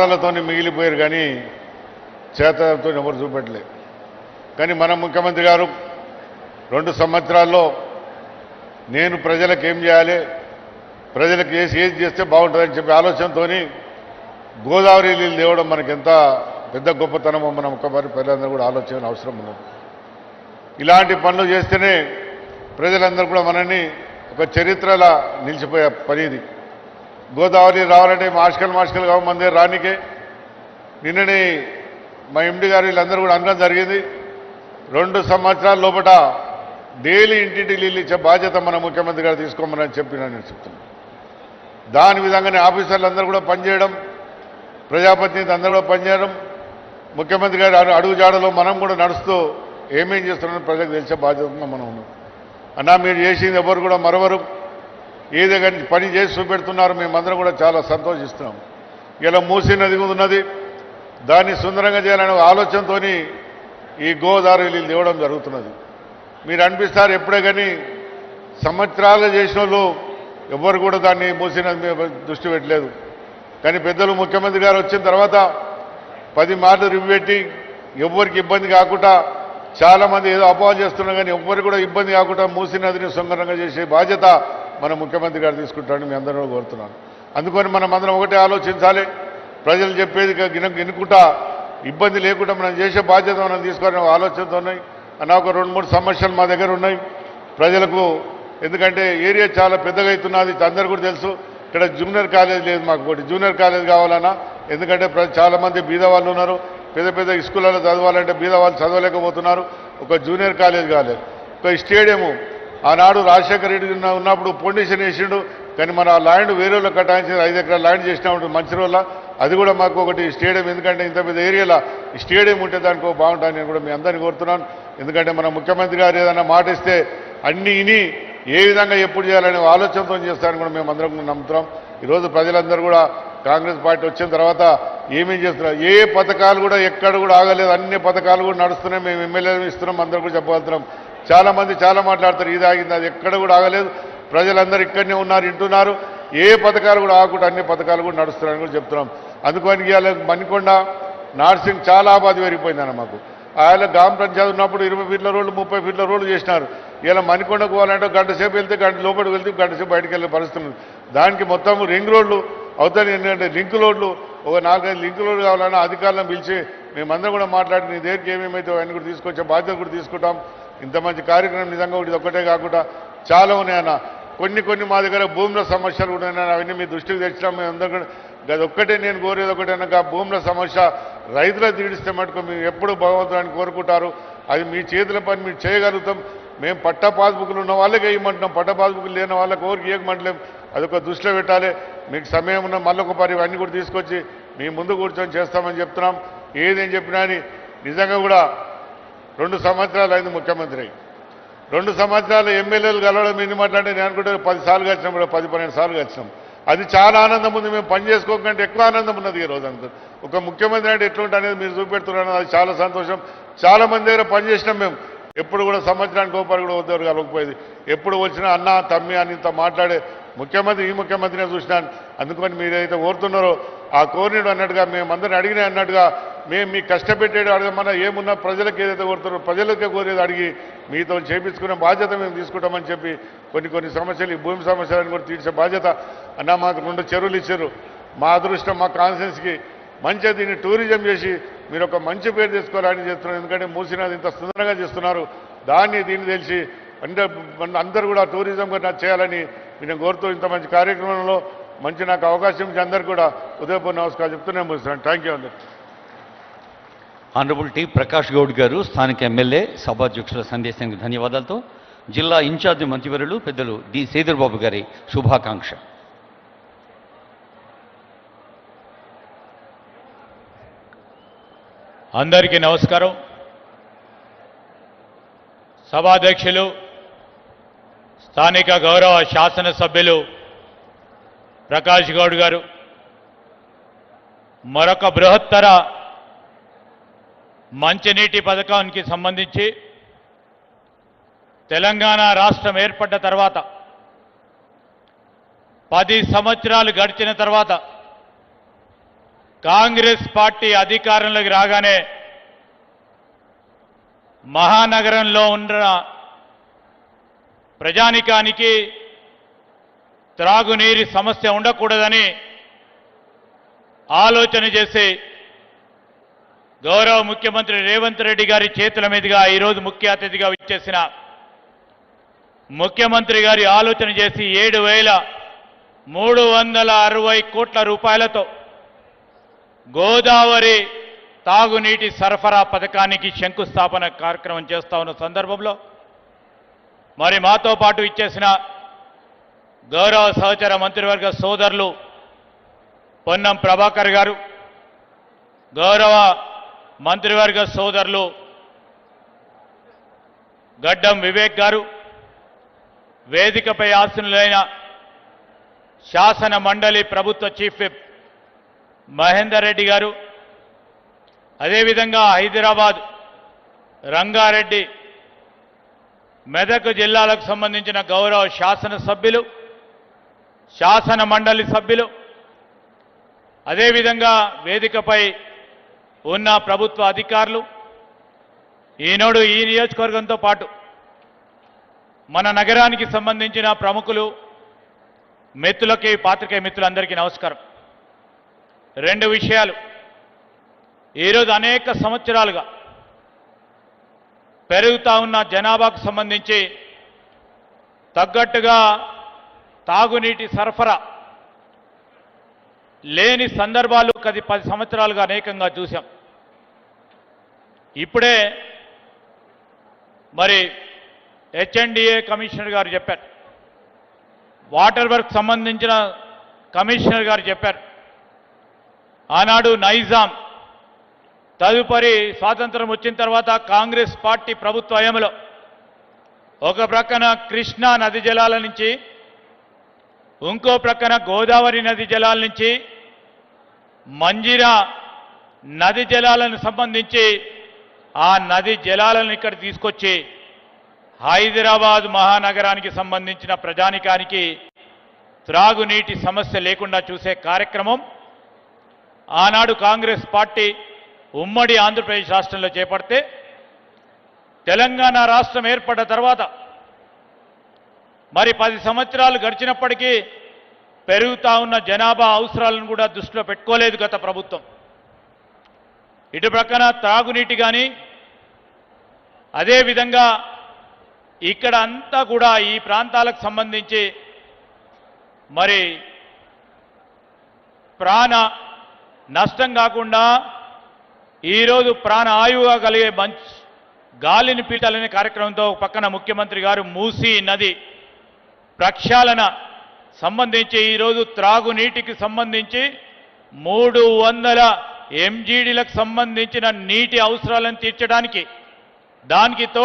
మాటలతోనే మిగిలిపోయారు కానీ చేతలతో ఎవరు చూపెట్టలేదు. కానీ మన ముఖ్యమంత్రి గారు రెండు సంవత్సరాల్లో నేను ప్రజలకు ఏం చేయాలి ప్రజలకు ఏసి ఏది చేస్తే బాగుంటుందని చెప్పి ఆలోచనతో గోదావరి నీళ్ళు తేవడం మనకి ఎంత పెద్ద గొప్పతనమో మన ముఖ్యమంత్రి ప్రజలందరూ కూడా ఆలోచన అవసరం ఉన్నది. ఇలాంటి పనులు చేస్తేనే ప్రజలందరూ కూడా మనల్ని ఒక చరిత్రలా నిలిచిపోయే పని ఇది. గోదావరి రావాలంటే మాస్కల్ మాస్కల్ కావు మందే రానికే. నిన్ననే మా ఎండి గారు వీళ్ళందరూ కూడా అనడం జరిగింది. రెండు సంవత్సరాల లోపల డైలీ ఇంటింటికి నీళ్ళు ఇచ్చే బాధ్యత మన ముఖ్యమంత్రి గారు తీసుకోమని చెప్పి నేను చెప్తున్నాను దాని విధంగానే ఆఫీసర్లు అందరూ కూడా పనిచేయడం ప్రజాప్రతినిధి అందరూ కూడా పనిచేయడం ముఖ్యమంత్రి గారి అడుగుజాడలో మనం కూడా నడుస్తూ ఏమేం చేస్తున్నారో ప్రజలకు తెలిసే బాధ్యత మనం ఉన్నాం. అన్నా మీరు చేసింది ఎవరు కూడా మరొవరు. ఏదో కానీ పని చేసి చూపెడుతున్నారు మేమందరం కూడా చాలా సంతోషిస్తున్నాం. ఇలా మూసీ నది ఉన్నది దాన్ని సుందరంగా చేయాలనే ఆలోచనతో ఈ గోదావరి నీళ్ళు తేవడం జరుగుతున్నది. మీరు అనిపిస్తారు ఎప్పుడే కానీ సంవత్సరాలు చేసిన వాళ్ళు ఎవ్వరు కూడా దాన్ని మూసీ నది మీద దృష్టి పెట్టలేదు. కానీ పెద్దలు ముఖ్యమంత్రి గారు వచ్చిన తర్వాత పది మాటలు రివ్యూ పెట్టి ఎవ్వరికి ఇబ్బంది కాకుండా చాలామంది ఏదో అపోహ చేస్తున్నారు కానీ ఎవ్వరికి కూడా ఇబ్బంది కాకుండా మూసీ నదిని సుందరంగా చేసే బాధ్యత మన ముఖ్యమంత్రి గారు తీసుకుంటారని మీ అందరూ కోరుతున్నాను. అందుకని మనం అందరం ఒకటే ఆలోచించాలి. ప్రజలు చెప్పేది వినుకుంటా ఇబ్బంది లేకుండా మనం చేసే బాధ్యత మనం తీసుకోవాలని ఆలోచనతో ఉన్నాయి. అన్న ఒక రెండు మూడు సమస్యలు మా దగ్గర ఉన్నాయి. ప్రజలకు ఎందుకంటే ఏరియా చాలా పెద్దగా అవుతున్నది అందరు కూడా తెలుసు. ఇక్కడ జూనియర్ కాలేజ్ లేదు మాకు ఒకటి. జూనియర్ కాలేజ్ కావాలన్నా ఎందుకంటే ప్ర- బీద వాళ్ళు ఉన్నారు. పెద్ద పెద్ద స్కూళ్ళలో చదవాలంటే బీద వాళ్ళు చదవలేకపోతున్నారు. ఒక జూనియర్ కాలేజ్ కాలేదు. ఒక స్టేడియము ఆనాడు రాజశేఖర రెడ్డి ఉన్నప్పుడు పొండిషన్ వేసిండు. కానీ మన ఆ ల్యాండ్ వేరే వాళ్ళకి కట్టాల్సింది ఐదు ఎకరాల ల్యాండ్ చేసినప్పుడు మంచి రోజుల. అది కూడా మాకు ఒకటి స్టేడియం. ఎందుకంటే ఇంత పెద్ద ఏరియాలో. ఈ స్టేడియం ఉంటే దానికి బాగుంటుంది నేను కూడా మీ అందరినీ కోరుతున్నాను. ఎందుకంటే మన ముఖ్యమంత్రి గారు ఏదైనా మాట ఇస్తే అన్ని ఇని ఏ విధంగా ఎప్పుడు చేయాలనే ఆలోచనతో చేస్తారని కూడా మేము అందరం నమ్ముతున్నాం. ఈరోజు ప్రజలందరూ కూడా కాంగ్రెస్ పార్టీ వచ్చిన తర్వాత ఏమేం చేస్తున్నారు? ఏ పథకాలు కూడా ఎక్కడ కూడా ఆగలేదు. అన్ని పథకాలు కూడా నడుస్తున్నాయి. మేము ఎమ్మెల్యేలు ఇస్తున్నాం. అందరూ కూడా చెప్పగలుగుతున్నాం. చాలామంది చాలా మాట్లాడతారు ఇది ఆగింది అది ఎక్కడ కూడా ఆగలేదు. ప్రజలందరూ ఇక్కడనే ఉన్నారు వింటున్నారు. ఏ పథకాలు కూడా ఆగకుండా అన్ని పథకాలు కూడా నడుస్తున్నాయని కూడా చెప్తున్నాం. అందుకని ఇవాళ మణికొండ నార్సింగ్ చాలా ఆబాది పెరిగిపోయిందన్న మాకు. ఆయన గ్రామ పంచాయతీ ఉన్నప్పుడు ఇరవై ఫీట్ల రోడ్లు ముప్పై ఫీట్ల రోడ్లు చేసినారు. ఇలా మణికొండకు పోవాలంటే గంట సేపు వెళ్తే గంట లోపలికి వెళ్తే గంట సేపు బయటకు వెళ్ళే పరిస్థితులు దానికి మొత్తం రింగ్ రోడ్లు అవుతాయి ఎందుకంటే లింక్ రోడ్లు ఒక నాలుగైదు లింక్ రోడ్లు కావాలన్నా అధికారులను పిలిచి మేమందరం కూడా మాట్లాడి నీ దగ్గరికి ఏమేమైతే అవన్నీ కూడా తీసుకొచ్చే బాధ్యత కూడా తీసుకుంటాం. ఇంత మంచి కార్యక్రమం నిజంగా ఒకటి ఒక్కటే కాకుండా చాలా ఉన్నాయన్న. కొన్ని కొన్ని మా దగ్గర భూముల సమస్యలు కూడా అవన్నీ మీ దృష్టికి తెచ్చినాం. మేము అందరూ అది ఒక్కటే నేను కోరేది ఒకటే అనగా భూముల సమస్య రైతులకు తీడిస్తే మటుకు మేము ఎప్పుడు భగవంతుని కోరుకుంటారు. అది మీ చేతుల పని మీరు చేయగలుగుతాం. మేము పట్ట పాస్బుక్లు ఉన్న వాళ్ళకే ఇవ్వమంటున్నాం పట్ట పాస్బుక్లు లేని వాళ్ళకి ఎవరికి ఇవ్వమంటలేం. అదొక దృష్టిలో పెట్టాలి. మీకు సమయం ఉన్న మళ్ళీ ఒక పరి అన్ని కూడా తీసుకొచ్చి మీ ముందు కూర్చొని చేస్తామని చెప్తున్నాం. ఏదేం చెప్పినా అని నిజంగా కూడా రెండు సంవత్సరాలు అయింది ముఖ్యమంత్రి. రెండు సంవత్సరాలు ఎమ్మెల్యేలు కలవడం ఎన్ని మాట్లాడి నేను అనుకుంటే పది సార్లు కలిసినాం కూడా పది పన్నెండు సార్లు కలిసినాం అది చాలా ఆనందం ఉంది మేము పని చేసుకోకంటే ఎక్కువ ఆనందం ఉన్నది ఈ రోజు అంత ఒక ముఖ్యమంత్రి అంటే ఎట్లుంటే అనేది మీరు చూపెడుతున్నారు అది చాలా సంతోషం. చాలా మంది దగ్గర పని చేసినాం మేము. ఎప్పుడు కూడా సంవత్సరానికి ఒకసారి కూడా వద్దరు కలగకపోయేది ఎప్పుడు వచ్చినా అన్న తమ్మి అని ఇంత మాట్లాడే ముఖ్యమంత్రి ఈ ముఖ్యమంత్రినే చూసినాను. అందుకని మీరైతే కోరుతున్నారో ఆ కోరినడు అన్నట్టుగా మేమందరిని అడిగిన అన్నట్టుగా మేము మీ కష్టపెట్టేది అడగమన్నా ఏమున్నా ప్రజలకు ఏదైతే కోరుతారో ప్రజలకే కోరేది అడిగి మీతో చేపించుకునే బాధ్యత మేము తీసుకుంటామని చెప్పి కొన్ని కొన్ని సమస్యలు ఈ భూమి సమస్యలను కూడా తీర్చే బాధ్యత అన్న మాకు రెండు చెరువులు ఇచ్చారు. మా అదృష్టం మా కాన్ఫరెన్స్కి మంచిగా దీన్ని టూరిజం చేసి మీరు ఒక మంచి పేరు తెచ్చుకోవాలని చేస్తున్నారు. ఎందుకంటే మూసినది ఇంత సుందరంగా చేస్తున్నారు. దాన్ని దీన్ని తెలిసి అంటే అందరూ కూడా టూరిజం కూడా చేయాలని నేను కోరుతూ ఇంత మంచి కార్యక్రమంలో మంచి నాకు అవకాశం ఇచ్చి అందరికీ కూడా ఉదయపూర్ నమస్కారం చెప్తూనే ముగిస్తున్నాను. థ్యాంక్ యూ అండి. ఆనరబుల్ టి ప్రకాష్ గౌడ్ గారు స్థానిక ఎమ్మెల్యే సభాధ్యక్షుల సందేశానికి ధన్యవాదాలతో జిల్లా ఇన్ఛార్జి మంత్రివర్యులు పెద్దలు డి. శ్రీధర్బాబు గారి శుభాకాంక్ష. అందరికీ నమస్కారం. సభాధ్యక్షులు స్థానిక గౌరవ శాసనసభ్యులు ప్రకాష్ గౌడ్ గారు మరొక బృహత్తర మంచినీటి పథకానికి సంబంధించి తెలంగాణ రాష్ట్రం ఏర్పడ్డ తర్వాత పది సంవత్సరాలు గడిచిన తర్వాత కాంగ్రెస్ పార్టీ అధికారంలోకి రాగానే మహానగరంలో ఉన్న ప్రజానికానికి త్రాగునీరు సమస్య ఉండకూడదని ఆలోచన చేసి గౌరవ ముఖ్యమంత్రి రేవంత్ రెడ్డి గారి చేతుల మీదుగా ఈరోజు ముఖ్య అతిథిగా విచ్చేసిన ముఖ్యమంత్రి గారి ఆలోచన చేసి ఏడు వేల మూడు వందల అరవై కోట్ల రూపాయలతో గోదావరి తాగునీటి సరఫరా పథకానికి శంకుస్థాపన కార్యక్రమం చేస్తా ఉన్న సందర్భంలో మరి మాతో పాటు ఇచ్చేసిన గౌరవ సహచర మంత్రివర్గ సోదరులు పొన్నం ప్రభాకర్ గారు గౌరవ మంత్రివర్గ సోదరులు గడ్డం వివేక్ గారు వేదికపై ఆసనులైన శాసన మండలి ప్రభుత్వ చీఫ్ విప్ మహేందర్ రెడ్డి గారు అదేవిధంగా హైదరాబాద్ రంగారెడ్డి మెదక్ జిల్లాలకు సంబంధించిన గౌరవ శాసన సభ్యులు శాసన మండలి సభ్యులు అదేవిధంగా వేదికపై ఉన్న ప్రభుత్వ అధికారులు ఈనాడు ఈ నియోజకవర్గంతో పాటు మన నగరానికి సంబంధించిన ప్రముఖులు మిత్రులకి పాత్రికేయ మిత్రులందరికీ నమస్కారం. రెండు విషయాలు. ఈరోజు అనేక సంవత్సరాలుగా పెరుగుతా ఉన్న జనాభాకు సంబంధించి తగ్గట్టుగా తాగునీటి సరఫరా లేని సందర్భాలు కది పది సంవత్సరాలుగా అనేకంగా చూశాం. ఇప్పుడే మరి హెచ్ఎండిఏ కమిషనర్ గారు చెప్పారు. వాటర్ వర్క్ సంబంధించిన కమిషనర్ గారు చెప్పారు. ఆనాడు నైజాం తదుపరి స్వాతంత్రం వచ్చిన తర్వాత కాంగ్రెస్ పార్టీ ప్రభుత్వ హయంలో ఒక ప్రక్కన కృష్ణా నది జలాల నుంచి ఇంకో ప్రక్కన గోదావరి నది జలాల నుంచి మంజిరా నది జలాలను సంబంధించి ఆ నది జలాలను ఇక్కడ తీసుకొచ్చి హైదరాబాద్ మహానగరానికి సంబంధించిన ప్రజానికానికి త్రాగునీటి సమస్య లేకుండా చూసే కార్యక్రమం ఆనాడు కాంగ్రెస్ పార్టీ ఉమ్మడి ఆంధ్రప్రదేశ్ రాష్ట్రంలో చేపడితే తెలంగాణ రాష్ట్రం ఏర్పడ్డ తర్వాత మరి పది సంవత్సరాలు గడిచినప్పటికీ పెరుగుతా ఉన్న జనాభా అవసరాలను కూడా దృష్టిలో పెట్టుకోలేదు గత ప్రభుత్వం. ఇటు ప్రక్కన త్రాగునీటి కానీ అదేవిధంగా ఇక్కడ అంతా కూడా ఈ ప్రాంతాలకు సంబంధించి మరి ప్రాణ నష్టం కాకుండా ఈరోజు ప్రాణ ఆయువుగా కలిగే మంచి గాలిని పీటాలనే కార్యక్రమంతో పక్కన ముఖ్యమంత్రి గారు మూసీ నది ప్రక్షాళన సంబంధించి ఈరోజు త్రాగునీటికి సంబంధించి మూడు వందల ఎంజీడీలకు సంబంధించిన నీటి అవసరాలను తీర్చడానికి దానికి తో